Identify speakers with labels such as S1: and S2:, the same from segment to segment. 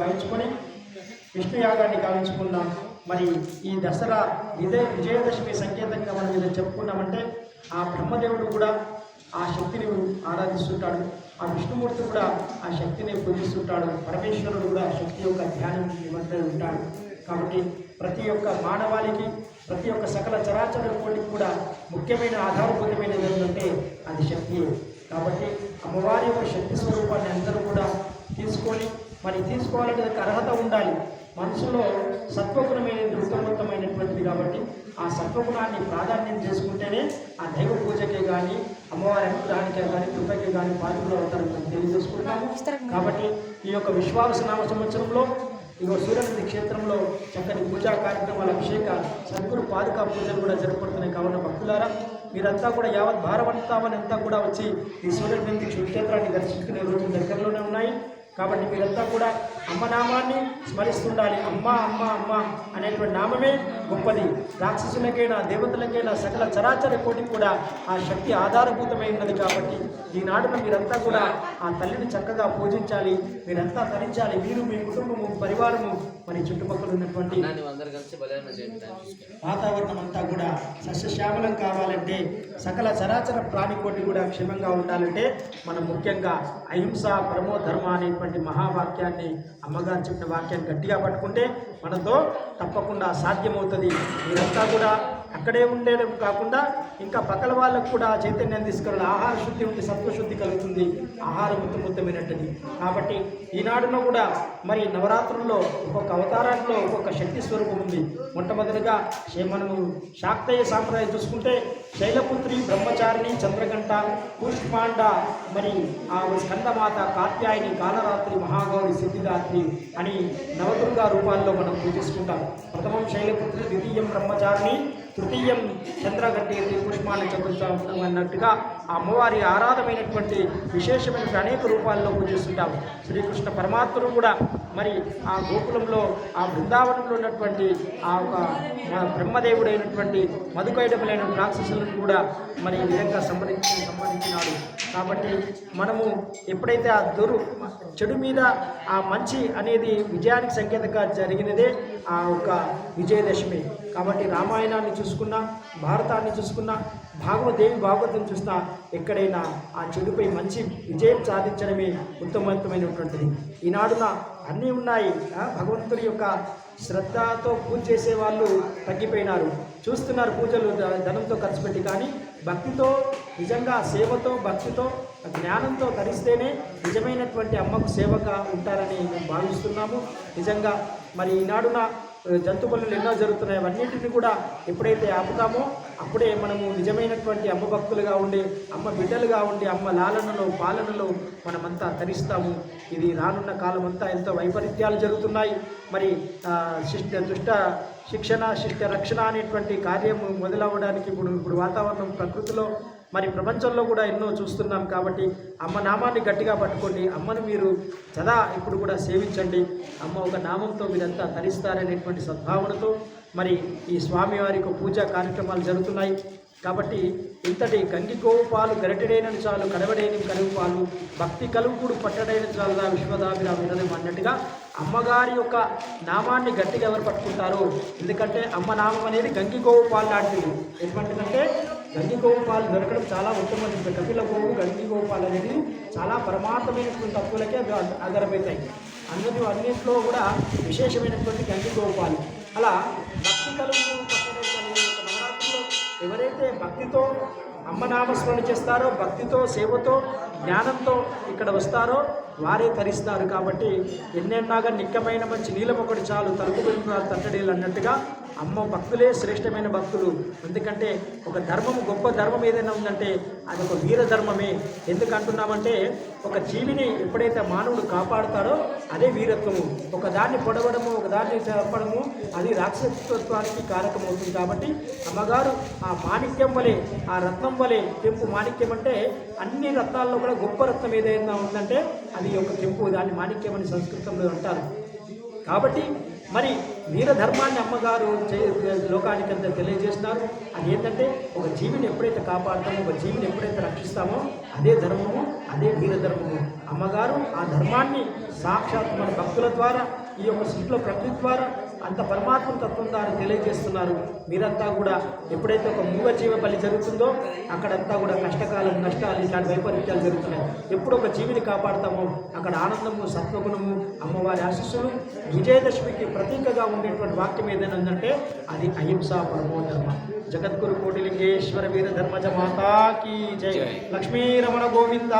S1: గావించుకొని విష్ణు యాగాన్ని గావించుకున్నాం మరి ఈ దసరా ఇదే విజయదశమి సంకేతంగా మనం ఇది చెప్పుకున్నామంటే ఆ బ్రహ్మదేవుడు కూడా ఆ శక్తిని ఆరాధిస్తుంటాడు. ఆ విష్ణుమూర్తి కూడా ఆ శక్తిని పూజిస్తుంటాడు. పరమేశ్వరుడు కూడా ఆ శక్తి యొక్క ధ్యానం నిమగ్నై ఉంటాడు. కాబట్టి ప్రతి ఒక్క మానవాళికి ప్రతి ఒక్క సకల చరాచర కోటికి కూడా ముఖ్యమైన ఆధారభూతమైనది ఏంటంటే అది శక్తి. కాబట్టి అమ్మవారి యొక్క శక్తి స్వరూపాన్ని అందరూ కూడా తీసుకొని మరి తీసుకోవాలంటే అర్హత ఉండాలి. మనసులో సత్వగుణమైనది ఉత్తమోత్తమైనటువంటిది కాబట్టి ఆ సత్వగుణాన్ని ప్రాధాన్యం చేసుకుంటేనే ఆ దైవ పూజకే కానీ అమ్మవారి అనుగ్రహానికే కానీ కృపకే కానీ పాత్రలు అవుతారని మనం తెలియజేసుకుంటాము కాబట్టి ఈ యొక్క విశ్వాస నామ సంవత్సరంలో ఇగో సూర్యనది క్షేత్రంలో చక్కని పూజా కార్యక్రమాల అభిషేక సద్గురు పాదుకా పూజలు కూడా జరపడుతున్నాయి కావున భక్తులారా మీరంతా కూడా యావత్ భారవంతామని అంతా కూడా వచ్చి ఈ సూర్యనది క్షేత్రాన్ని దర్శించుకునే రోజులు దగ్గరలోనే ఉన్నాయి. కాబట్టి మీరంతా కూడా అమ్మ నామాన్ని స్మరిస్తుండాలి. అమ్మ అమ్మ అమ్మ అనేటువంటి నామమే గొప్పది. రాక్షసులకైనా దేవతలకైనా సకల చరాచర కోటి కూడా ఆ శక్తి ఆధారభూతమైనది కాబట్టి ఈనాడున మీరంతా కూడా ఆ తల్లిని చక్కగా పూజించాలి. మీరంతా తరించాలి. మీరు మీ కుటుంబము పరివారము మరి చుట్టుపక్కల ఉన్నటువంటి. వాతావరణం అంతా కూడా సస్యశ్యామలం కావాలంటే సకల చరాచర ప్రాణికోటి కూడా క్షేమంగా ఉండాలంటే మనం ముఖ్యంగా అహింస పరమో ధర్మ అనేటువంటి మహావాక్యాన్ని అమ్మగారు చెప్పిన వాక్యాన్ని గట్టిగా పట్టుకుంటే మనతో తప్పకుండా సాధ్యమవుతుంది. మీరంతా కూడా అక్కడే ఉండేది కాకుండా ఇంకా పక్కల వాళ్ళకు కూడా చైతన్యం తీసుకురాలి ఆహార శుద్ధి ఉంటే సత్వశుద్ధి కలుగుతుంది. ఆహారం ఉత్తమోత్తమైనటువంటి కాబట్టి ఈనాడున కూడా మరి నవరాత్రుల్లో ఒక్కొక్క అవతారాల్లో ఒక్కొక్క శక్తి స్వరూపం ఉంది. మొట్టమొదటిగా మనము శాక్తయ్య సాంప్రదాయం చూసుకుంటే శైలపుత్రి బ్రహ్మచారిణి చంద్రగంట పుష్పాండ మరి ఆ స్కందమాత కాత్యాయని కాలరాత్రి మహాగౌరి సిద్ధిదాత్రి అని నవదుర్గా రూపాల్లో మనం పూజిస్తుంటాం. ప్రథమం శైలపుత్రి ద్వితీయం బ్రహ్మచారిణి తృతీయం చంద్రగడ్డి పుష్పాన్ని చదువుతాం అన్నట్టుగా ఆ అమ్మవారి ఆరాధమైనటువంటి విశేషమైన అనేక రూపాల్లో పూజిస్తుంటాం శ్రీకృష్ణ పరమాత్ముడు కూడా మరి ఆ గోకులంలో ఆ బృందావనంలో ఉన్నటువంటి ఆ ఒక బ్రహ్మదేవుడైనటువంటి మధుకైడములైన రాక్షసులను కూడా మరి ఈ విధంగా సంబంధించి సంబంధించినాడు కాబట్టి మనము ఎప్పుడైతే ఆ దురు చెడు మీద ఆ మంచి అనేది విజయానికి సంకేతంగా జరిగినదే ఆ ఒక విజయదశమి. కాబట్టి రామాయణాన్ని చూసుకున్నా భారతాన్ని చూసుకున్నా భాగవదేవి భాగవతం చూసినా ఎక్కడైనా ఆ చెడుపై మంచి విజయం సాధించడమే ఉత్తమవంతమైనటువంటిది. ఈనాడున అన్నీ ఉన్నాయి. ఆ, భగవంతుడి యొక్క శ్రద్ధతో పూజ చేసే వాళ్ళు తగ్గిపోయినారు. చూస్తున్నారు పూజలు ధనంతో ఖర్చు పెట్టి కానీ భక్తితో నిజంగా సేవతో భక్తితో జ్ఞానంతో ధరిస్తేనే నిజమైనటువంటి అమ్మకు సేవగా ఉంటారని మేము భావిస్తున్నాము. నిజంగా మరి ఈనాడున జంతు పనులు ఎన్నో జరుగుతున్నాయి అవన్నింటిని కూడా ఎప్పుడైతే ఆపుతామో అప్పుడే మనము నిజమైనటువంటి అమ్మ భక్తులుగా ఉండి అమ్మ బిడ్డలుగా ఉండి అమ్మ లాలనలో పాలనలో మనమంతా తరిస్తాము. ఇది రానున్న కాలం అంతా ఎంతో వైపరీత్యాలు జరుగుతున్నాయి. మరి శిష్ట దుష్ట శిక్షణ శిష్ట రక్షణ అనేటువంటి కార్యము మొదలవ్వడానికి ఇప్పుడు ఇప్పుడు వాతావరణం ప్రకృతిలో మరి ప్రపంచంలో కూడా ఎన్నో చూస్తున్నాం కాబట్టి అమ్మ నామాన్ని గట్టిగా పట్టుకోండి. అమ్మను మీరు సదా ఇప్పుడు కూడా సేవించండి. అమ్మ ఒక నామంతో మీరంతా తరిస్తారనేటువంటి సద్భావనతో మరి ఈ స్వామివారికి పూజా కార్యక్రమాలు జరుగుతున్నాయి. కాబట్టి ఇంతటి గంగి గోవు పాలు గరటెడైన చాలు కడవడైన కలుగు పాలు భక్తి కలుగుడు పట్టడైన చాలుదా విశ్వదాభిరా అన్నట్టుగా అమ్మగారి యొక్క నామాన్ని గట్టిగా ఎవరు పట్టుకుంటారు? ఎందుకంటే అమ్మ నామం అనేది గంగి గోవు పాలు లాంటిది. ఎటువంటిదంటే గంగి గోవు పాలు దొరకడం చాలా ఉత్తమమైనది కపిల గోవు గంగి గోవు పాలు అనేది చాలా పరమార్థమైనటువంటి తప్పులకే అవి అగ- అగరమవుతాయి అన్నింటిలో కూడా విశేషమైనటువంటి గంగి గోవు పాలు. అలా భక్తి కలుగు ఎవరైతే భక్తితో అమ్మ నామస్మరణ చేస్తారో భక్తితో సేవతో జ్ఞానంతో ఇక్కడ వస్తారో వారే తరిస్తారు కాబట్టి ఎన్నెన్నాగా నిక్కమైన మంచి నీలమొకటి చాలు తలుపు పెట్టుకున్నారు తట్టడీలు అన్నట్టుగా అమ్మ భక్తులే శ్రేష్టమైన భక్తులు. ఎందుకంటే ఒక ధర్మం గొప్ప ధర్మం ఏదైనా ఉందంటే అది ఒక వీర ధర్మమే. ఎందుకు అంటున్నామంటే ఒక జీవిని ఎప్పుడైతే మానవుడు కాపాడుతాడో అదే వీరత్వము. ఒక దాన్ని పొడవడము ఒక దాన్ని చెప్పడము అది రాక్షసత్వానికి కారకమవుతుంది కాబట్టి అమ్మగారు ఆ మాణిక్యం వలె ఆ రత్నం వలె తెంపు మాణిక్యం అంటే అన్ని రత్నాల్లో కూడా గొప్ప రత్నం ఏదైనా ఉందంటే అది ఒక తెంపు దాన్ని మాణిక్యం అని సంస్కృతంలో అంటారు. కాబట్టి మరి వీర ధర్మాన్ని అమ్మగారు లోకానికి అంతా తెలియజేస్తున్నారు. అది ఏంటంటే ఒక జీవిని ఎప్పుడైతే కాపాడతామో ఒక జీవిని ఎప్పుడైతే రక్షిస్తామో అదే ధర్మము అదే వీరధర్మము. అమ్మగారు ఆ ధర్మాన్ని సాక్షాత్ మన భక్తుల ద్వారా ఈ యొక్క సృష్టిలో ప్రకృతి ద్వారా అంత పరమాత్మ తత్వం ద్వారా తెలియజేస్తున్నారు. మీరంతా కూడా ఎప్పుడైతే ఒక మూగ జీవ బలి జరుగుతుందో అక్కడంతా కూడా కష్టకాలం నష్టాలు ఇలాంటి వైపరీత్యాలు జరుగుతున్నాయి. ఎప్పుడు ఒక జీవిని కాపాడతామో అక్కడ ఆనందము సత్వగుణము అమ్మవారి ఆశీస్సులు విజయదశమికి ప్రతీకగా ఉండేటువంటి వాక్యం ఏదైనా ఉందంటే అది అహింస పరమో ధర్మ జగద్గురు కోటిలింగేశ్వర వీర ధర్మజ మాతాకి జై.
S2: జై.
S1: లక్ష్మీ రమణ గోవింద.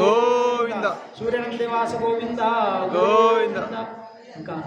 S3: గోవింద.
S1: సూర్యనందివాస గోవింద.
S3: గోవింద.
S1: ఇంకా